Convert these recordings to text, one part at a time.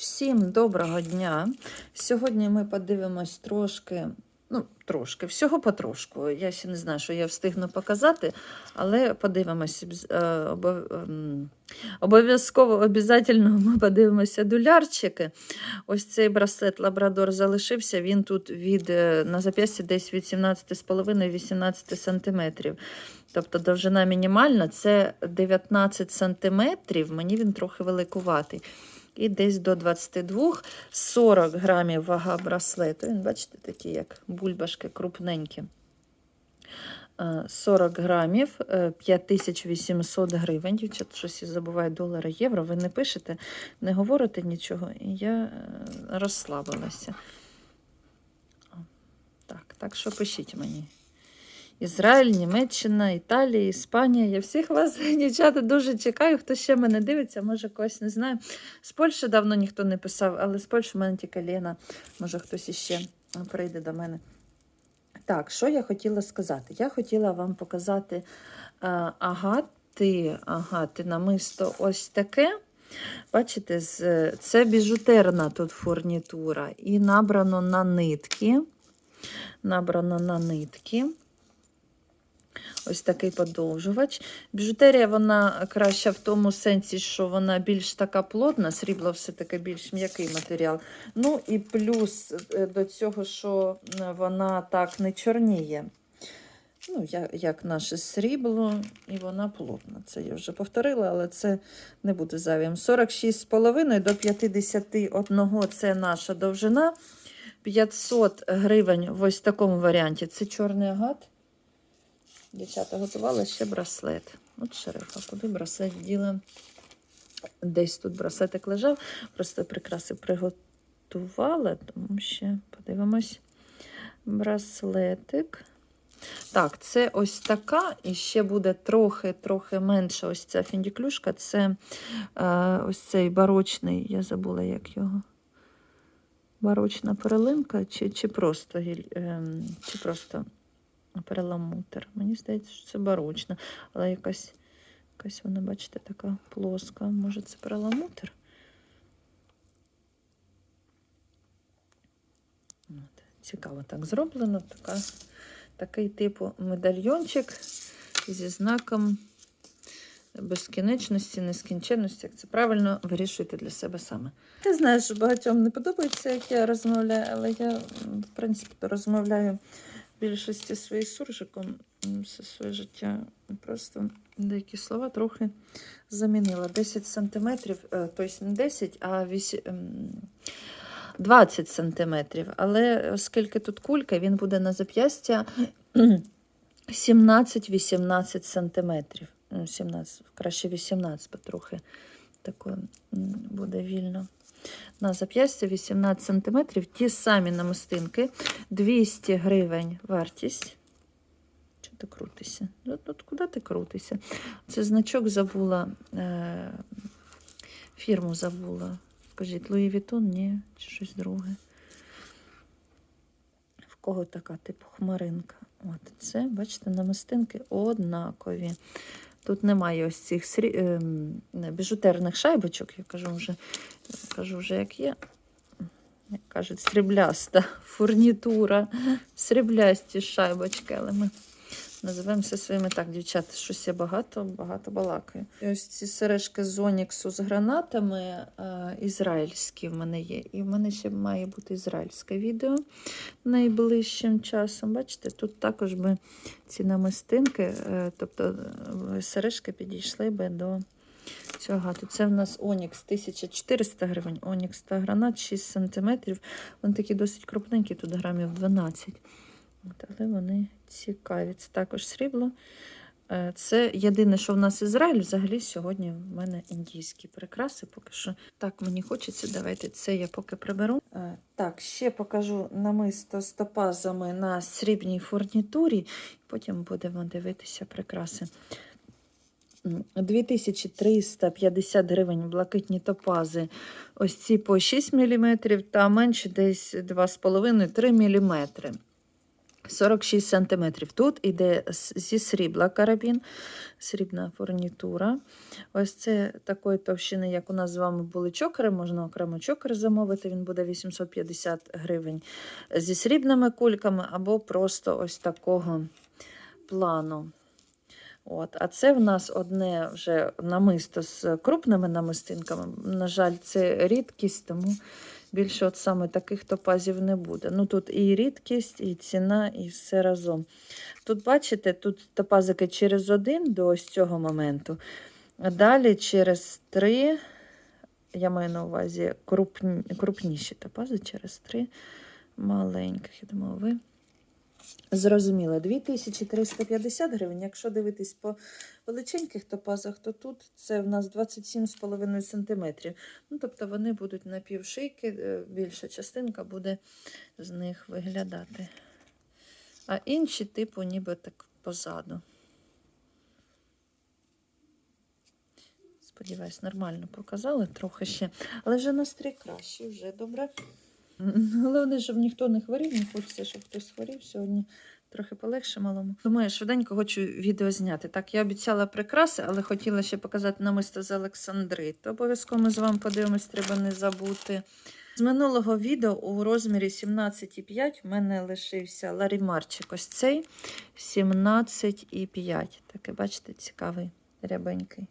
Всім доброго дня! Сьогодні ми подивимось трошки, ну, трошки, всього потрошку. Я ще не знаю, що я встигну показати, але подивимось. е, ем, Обов'язково обов'язково ми подивимося дулярчики. Ось цей браслет Лабрадор залишився. Він тут від, е, на зап'ясті десь від 17,5-18 см. Тобто довжина мінімальна це 19 см. Мені він трохи великуватий. І десь до 22 40 грамів вага браслету. Він, бачите, такі, як бульбашки крупненькі. Е, 40 грамів, е, 5800 гривень. Дівчат, щось я забуваю долари, євро. Ви не пишете, не говорите нічого, і я е, розслабилася. Так, так що пишіть мені. Ізраїль, Німеччина, Італія, Іспанія. Я всіх вас, дівчата, дуже чекаю. Хто ще мене дивиться, може когось не знаю. З Польщі давно ніхто не писав, але з Польщі в мене тільки Лена, може хтось іще прийде до мене. Так, що я хотіла сказати? Я хотіла вам показати е, агати, агати намисто ось таке. Бачите, це біжутерна тут фурнітура. І набрано на нитки. Набрано на нитки. Ось такий подовжувач. Біжутерія вона краща в тому сенсі, що вона більш така плотна, срібло все-таки більш м'який матеріал. Ну і плюс е, до цього, що е, вона так не чорніє. Ну, як, наше срібло, і вона плотна. Це я вже повторила, але це не буде зайвим. 46,5 до 51 це наша довжина. 500 гривень в ось такому варіанті. Це чорний агат. Дівчата готували ще браслет. От шерифа, куди браслет діли? Десь тут браслетик лежав, просто прикраси приготувала, тому ще подивимось. Браслетик. Так, це ось така, і ще буде трохи-трохи менша ось ця фіндіклюшка. Це е, ось цей барочний, я забула, як його. Барочна перелинка, чи, чи просто ем, чи просто перламутр. Мені здається, що це барочна, але якась, якась вона, бачите, така плоска. Може, це перламутр? Цікаво так зроблено. Така, такий типу медальйончик зі знаком безкінечності, нескінченності. Як це правильно вирішуєте для себе саме. Знаю, що багатьом не подобається, як я розмовляю, але я, в принципі, розмовляю більшості своїм суржиком все своє життя. Просто деякі слова трохи замінила. 10 сантиметрів, е, тобто не 10, а 8, ем, 20 сантиметрів. Але оскільки тут кулька, він буде на зап'ястя 17-18 сантиметрів. Ну, 17, краще 18, бо трохи таке м, буде вільно. На зап'ястя 18 сантиметрів. Ті самі намистинки. 200 гривень вартість. Чого ти крутишся? От, от куди ти крутишся? Це значок забула, е, фірму забула. Скажіть, Луї Вітон? Ні, чи щось друге. В кого така типу хмаринка? От це, бачите, намистинки однакові. Тут немає ось цих срі... ем, біжутерних шайбочок, я кажу вже, кажу вже, як є. Як кажуть, срібляста фурнітура, сріблясті шайбочки, але ми називаємо все своїми так, дівчата, щось я багато, багато балакаю. Ось ці сережки з Оніксу з гранатами е, ізраїльські в мене є. І в мене ще має бути ізраїльське відео найближчим часом. Бачите, тут також би ці намистинки, е, тобто е, сережки підійшли би до цього гату. Це в нас Онікс 1400 гривень, Онікс та гранат 6 см. Вони такі досить крупненькі, тут грамів 12. От, але вони цікаві. Це також срібло. Е, Це єдине, що в нас Ізраїль. Взагалі сьогодні в мене індійські прикраси. Поки що так мені хочеться. Давайте це я поки приберу. Е, Так, ще покажу намисто з топазами на срібній фурнітурі. Потім будемо дивитися прикраси. 2350 гривень блакитні топази. Ось ці по 6 мм, та менші десь 2,5-3 мм. 46 см. Тут іде зі срібла карабін, срібна фурнітура. Ось це такої товщини, як у нас з вами були чокери, можна окремо чокер замовити, він буде 850 гривень. Зі срібними кульками або просто ось такого плану. От. А це в нас одне вже намисто з крупними намистинками. На жаль, це рідкість, тому більше от саме таких топазів не буде. Ну тут і рідкість, і ціна, і все разом. Тут, бачите, тут топазики через один до ось цього моменту. А далі через три, я маю на увазі крупні, крупніші топази, через три маленьких. Я думаю, ви зрозуміли. 2350 гривень. Якщо дивитись по величеньких топазах, то тут це в нас 27,5 см. Ну, тобто вони будуть на півшийки, е, більша частинка буде з них виглядати. А інші, типу, ніби так позаду. Сподіваюсь, нормально показали трохи ще. Але вже настрій кращий, вже добре. Головне, щоб ніхто не хворів, не хочеться, щоб хтось хворів сьогодні. Трохи полегше малому. Думаю, швиденько хочу відео зняти. Так, я обіцяла прикраси, але хотіла ще показати намисто з Олександри. То обов'язково ми з вами подивимось, треба не забути. З минулого відео у розмірі 17,5 в мене лишився ларімарчик. Ось цей 17,5. Такий, бачите, цікавий, рябенький.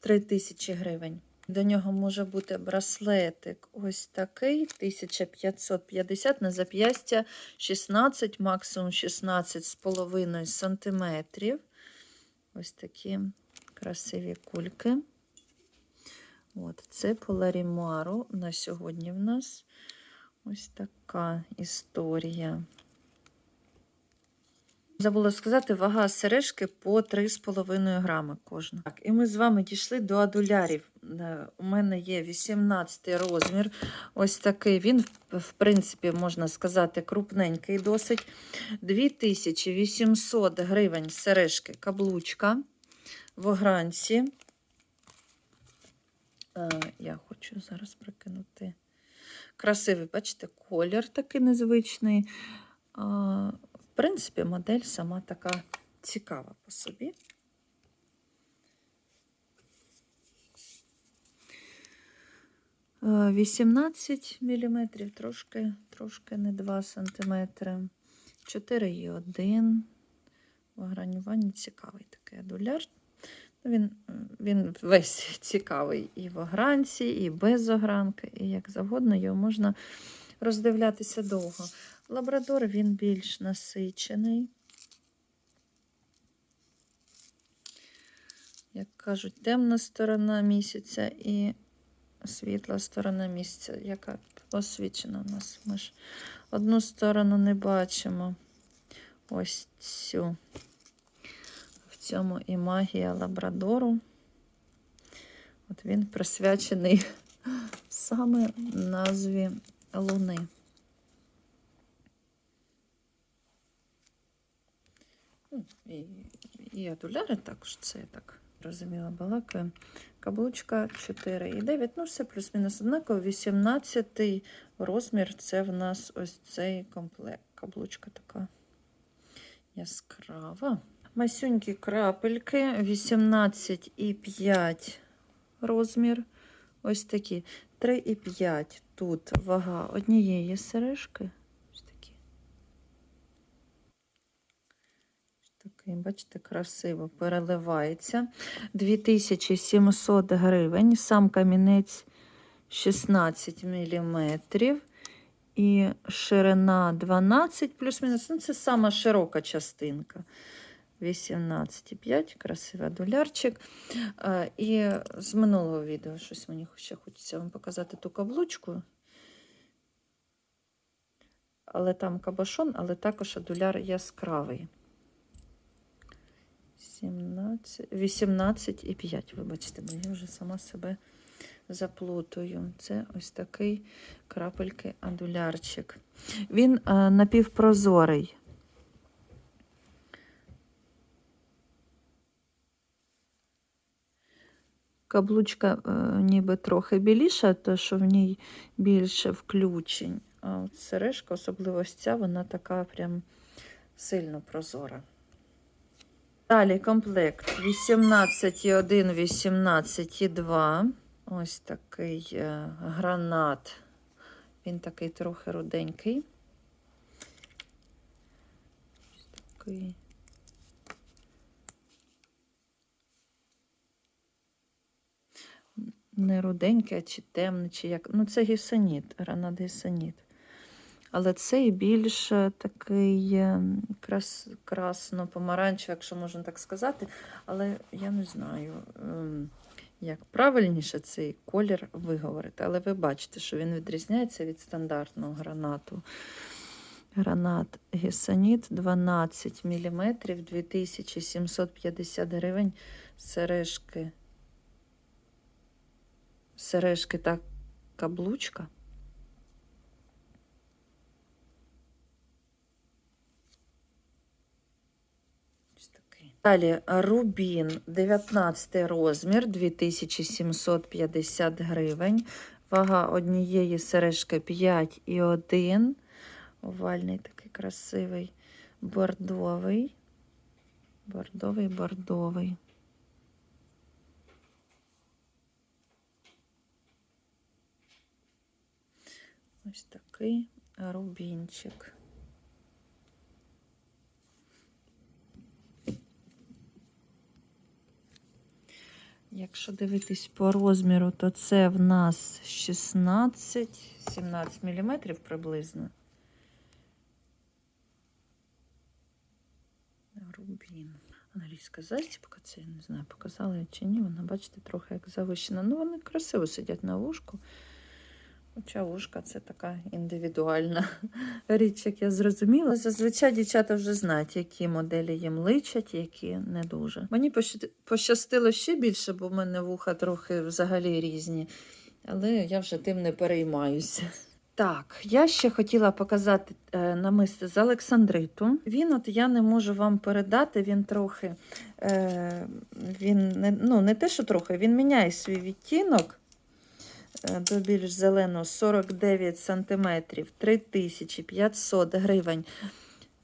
Три тисячі гривень. До нього може бути браслетик ось такий, 1550 на зап'ястя 16, максимум 16 з сантиметрів. Ось такі красиві кульки. От, це по Ларімару на сьогодні в нас ось така історія. Забула сказати, вага сережки по 3,5 грами кожна. Так, і ми з вами дійшли до адулярів. Е, У мене є 18 розмір. Ось такий. Він, в- принципі, можна сказати, крупненький досить. 2800 гривень сережки каблучка в огранці. Е, Я хочу зараз прикинути. Красивий, бачите, колір такий незвичний. Принципі, модель сама така цікава по собі. Е, 18 мм, трошки, трошки не 2 см. 4,1. В огранюванні цікавий такий адуляр. Ну, Він, він весь цікавий і в огранці, і без огранки, і як завгодно його можна роздивлятися довго. Лабрадор він більш насичений. Як кажуть, темна сторона місяця і світла сторона місяця, яка освічена у нас. Ми ж одну сторону не бачимо. Ось цю. В цьому і магія лабрадору. От він присвячений саме назві Луни. І, і адуляри також, це я так розуміла, балакаю. Каблучка 4,9. Ну, все плюс-мінус однаково. 18 розмір це в нас ось цей комплект. Каблучка така яскрава. Масюнькі крапельки 18,5 розмір. Ось такі. 3,5 тут вага однієї сережки. Ось такі. Ось такий, бачите, красиво переливається. 2700 гривень. Сам камінець 16 мм. І ширина 12 плюс-мінус. Ну, це сама широка частинка. 18,5, красивий дулярчик. Е, І з минулого відео щось мені ще хочеться вам показати ту каблучку. Але там кабашон, але також адуляр яскравий. 17, 18,5, вибачте, бо я вже сама себе заплутую. Це ось такий крапельки адулярчик. Він е, напівпрозорий. Каблучка е, ніби трохи біліша, то що в ній більше включень. А от сережка, особливо ця, вона така прям сильно прозора. Далі комплект 18,1, 18,2. Ось такий е, гранат. Він такий трохи руденький. Ось такий. Не руденький, а чи темний, чи як. Ну, це гісаніт, гранат гісаніт. Але цей більш е, такий е, крас, красно-помаранчевий, якщо можна так сказати. Але я не знаю, ем, як правильніше цей колір виговорити. Але ви бачите, що він відрізняється від стандартного гранату. Гранат Гесаніт 12 мм, 2750 гривень. Сережки. Сережки та каблучка. Ось такий. Далі рубін 19 розмір 2750 гривень. Вага однієї сережки 5,1. Овальний такий красивий, бордовий. Бордовий, бордовий. Ось такий рубінчик. Якщо дивитись по розміру, то це в нас 16-17 мм приблизно. Рубін. Англійська застібка, це я не знаю, показала я чи ні. Вона, бачите, трохи як завищена. Ну, вони красиво сидять на вушку. Хоча вушка це така індивідуальна річ, як я зрозуміла. Зазвичай дівчата вже знають, які моделі їм личать, які не дуже. Мені пощастило ще більше, бо в мене вуха трохи взагалі різні. Але я вже тим не переймаюся. Так, я ще хотіла показати е, намисто з Олександриту. Він, от я не можу вам передати, він трохи, е, він не, ну, не те, що трохи, він міняє свій відтінок до більш зеленого 49 см, 3500 гривень.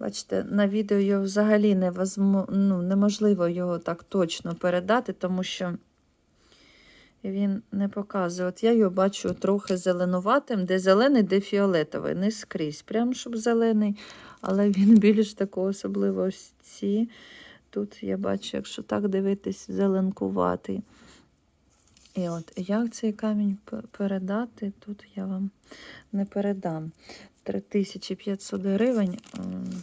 Бачите, на відео його взагалі невозмо, ну, неможливо його так точно передати, тому що він не показує. От я його бачу трохи зеленуватим, де зелений, де фіолетовий. Не скрізь, прям щоб зелений, але він більш такого, особливо. Тут я бачу, якщо так дивитись, зеленкуватий. І от як цей камінь передати, тут я вам не передам. 3500 гривень. ем,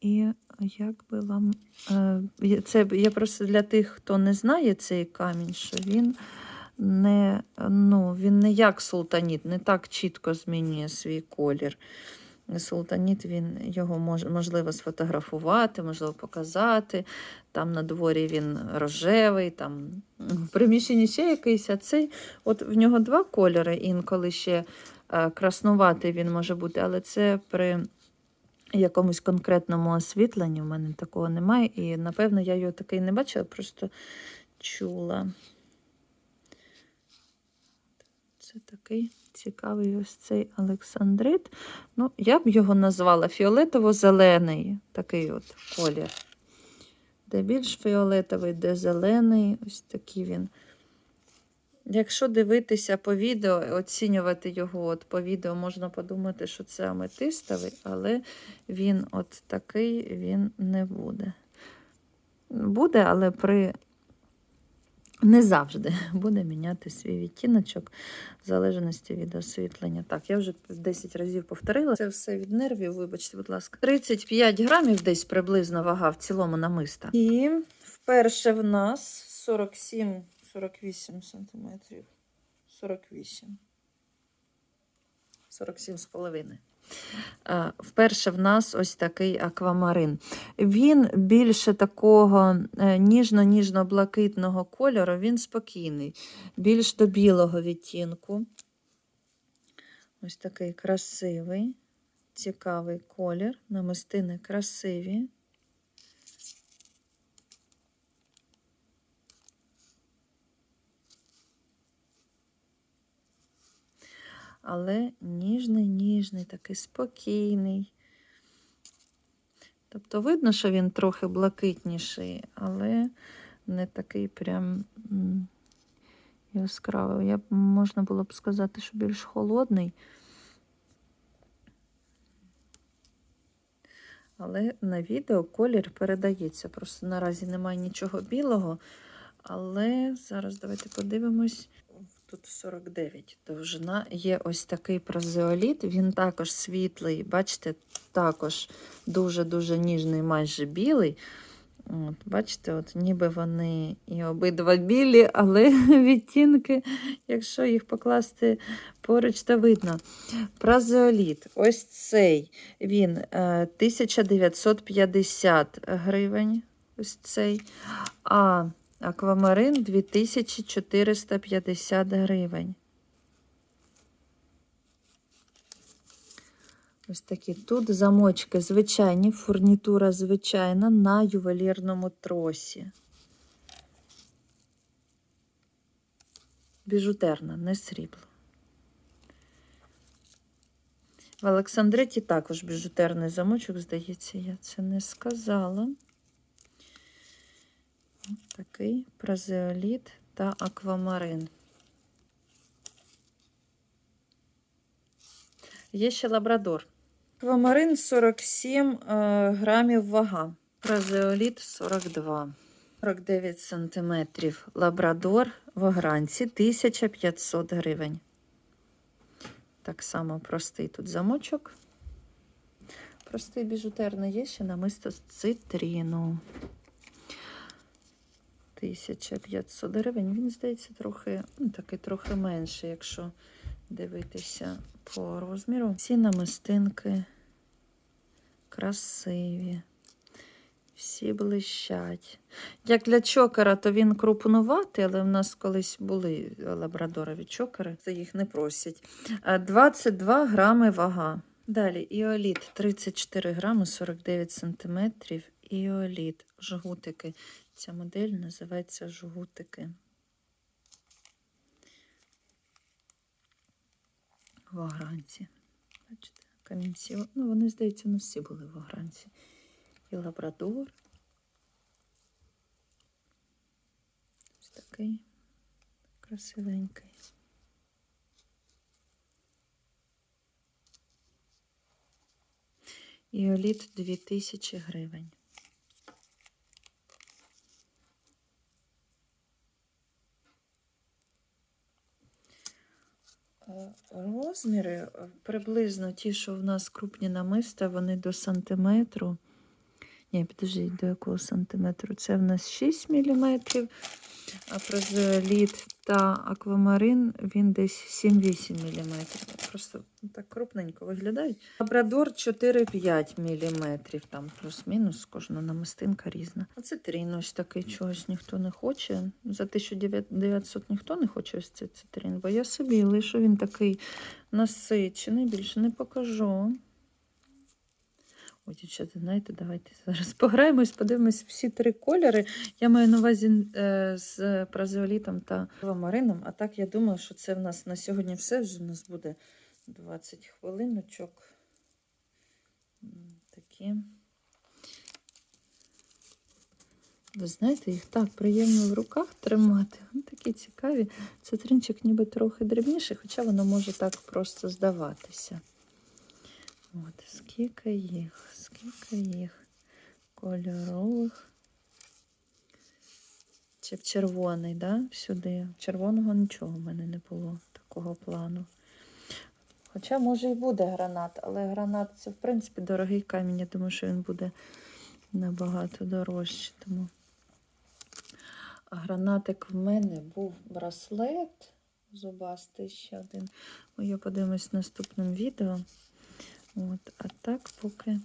І як би вам. е, Це я просто для тих, хто не знає цей камінь, що він не, ну, він не як султаніт, не так чітко змінює свій колір. Султаніт він його мож, можливо сфотографувати, можливо показати. Там на дворі він рожевий, там в приміщенні ще якийсь, а цей, от в нього два кольори, інколи ще е, краснуватий він може бути, але це при якомусь конкретному освітленні. У мене такого немає. І, напевно, я його такий не бачила, просто чула. Це такий цікавий ось цей Олександрит. Ну, я б його назвала фіолетово-зелений такий от колір. Де більш фіолетовий, де зелений, ось такий він. Якщо дивитися по відео, оцінювати його от по відео, можна подумати, що це аметистовий, але він от такий він не буде. Буде, але при не завжди буде міняти свій відтіночок в залежності від освітлення. Так, я вже 10 разів повторила. Це все від нервів, вибачте, будь ласка. 35 грамів десь приблизно вага в цілому намиста. І вперше в нас 47 48 сантиметрів. 48. 47 з половиною. А, Вперше в нас ось такий аквамарин. Він більше такого е, ніжно-ніжно-блакитного кольору, він спокійний, більш до білого відтінку. Ось такий красивий, цікавий колір. Намистини красиві. Але ніжний, ніжний, такий спокійний. Тобто видно, що він трохи блакитніший, але не такий прям яскравий. Я можна було б сказати, що більш холодний. Але на відео колір передається. Просто наразі немає нічого білого. Але зараз давайте подивимось. Тут 49 довжина. Є ось такий празеоліт, він також світлий, бачите, також дуже-дуже ніжний, майже білий. От, Бачите, от ніби вони і обидва білі, але відтінки, якщо їх покласти поруч, то видно. Празеоліт, ось цей, він е, 1950 гривень. Ось цей. А аквамарин 2450 гривень. Ось такі. Тут замочки звичайні, фурнітура звичайна на ювелірному тросі. Біжутерна, не срібло. В Олександриті також біжутерний замочок, здається, я це не сказала. Такий празеоліт та аквамарин. Є ще лабрадор. Аквамарин 47 е, грамів вага. Празеоліт 42. 49 сантиметрів. Лабрадор в огранці 1500 гривень. Так само простий тут замочок. Простий біжутерний є ще намисто з цитріну. 1500 гривень. Він, здається, трохи, ну, трохи менший, якщо дивитися по розміру. Всі намистинки красиві. Всі блищать. Як для чокера, то він крупнуватий, але в нас колись були лабрадорові чокери, це їх не просять. 22 грами вага. Далі іоліт 34 грами 49 сантиметрів. Іоліт, жгутики. Ця модель називається жгутики. В огранці. Бачите, камінці. Ну, вони, здається, у нас всі були в огранці. І лабрадор. Ось такий красивенький. Іоліт 2000 гривень. Розміри е, приблизно ті, що в нас крупні намиста, вони до сантиметру. Ні, підожди, до якого сантиметру? Це в нас 6 мм, а прозеоліт та аквамарин він десь 7-8 мм. Просто так крупненько виглядають. Лабрадор 4-5 мм, там плюс-мінус, кожна намистинка різна. А це трін ось такий чогось ніхто не хоче. За 1900 ніхто не хоче ось цей цитрин, бо я собі лишу він такий насичений, більше не покажу. Ой, дівчата, знаєте, давайте зараз пограємось, подивимось всі три кольори. Я маю на увазі е, з празеолітом та аквамарином. А так я думаю, що це в нас на сьогодні все. Вже у нас буде 20 хвилиночок. Такі. Ви знаєте, їх так приємно в руках тримати. Вони такі цікаві. Цитринчик ніби трохи дрібніший, хоча воно може так просто здаватися. От, скільки їх, скільки їх кольорових. Чи червоний, да? Сюди. Червоного нічого в мене не було такого плану. Хоча, може, і буде гранат, але гранат це, в принципі, дорогий камінь. Я думаю, що він буде набагато дорожче. Тому гранатик в мене був браслет зубастий ще один. Ми його подивимось в наступному відео. От, а так поки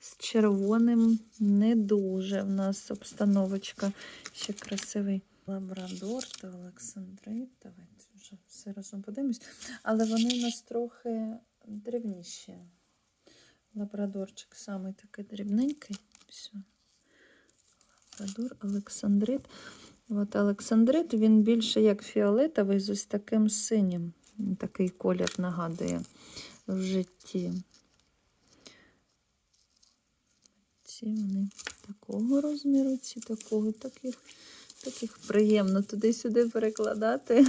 з червоним не дуже в нас обстановочка. Ще красивий лабрадор та Олександрит. Давайте вже все разом подивимось. Але вони у нас трохи дрібніші. Лабрадорчик самий такий дрібненький. Все. Лабрадор, Олександрит. От Олександрит він більше як фіолетовий з ось таким синім Такий колір нагадує в житті. Ці вони такого розміру, ці такого, таких, таких приємно туди-сюди перекладати.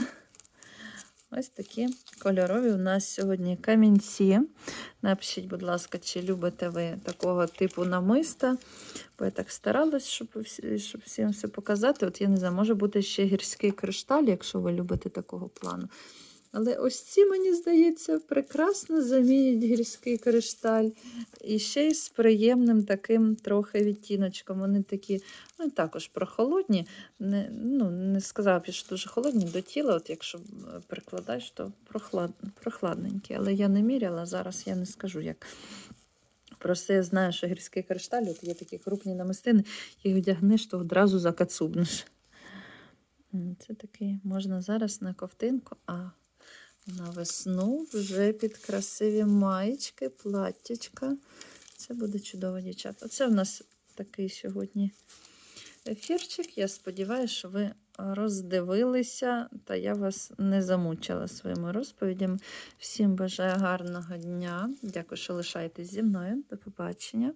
Ось такі кольорові у нас сьогодні камінці. Напишіть, будь ласка, чи любите ви такого типу намиста. Бо я так старалась, щоб, щоб всім все показати. От я не знаю, може бути ще гірський кришталь, якщо ви любите такого плану. Але ось ці, мені здається, прекрасно замінять гірський кришталь. І ще й з приємним таким трохи відтіночком. Вони такі, ну також прохолодні. Не, ну, не сказала б, що дуже холодні до тіла, от якщо е, прикладаєш, то прохлад, прохладненькі. Але я не міряла, зараз я не скажу як. Просто я знаю, що гірський кришталь, от є такі крупні намистини, їх одягнеш, то одразу закацубнеш. Це такий можна зараз на ковтинку, а на весну вже під красиві маєчки, платтячка. Це буде чудово, дівчата. Оце в нас такий сьогодні ефірчик. Я сподіваюся, що ви роздивилися, та я вас не замучила своїми розповідями. Всім бажаю гарного дня. Дякую, що лишаєтесь зі мною. До побачення.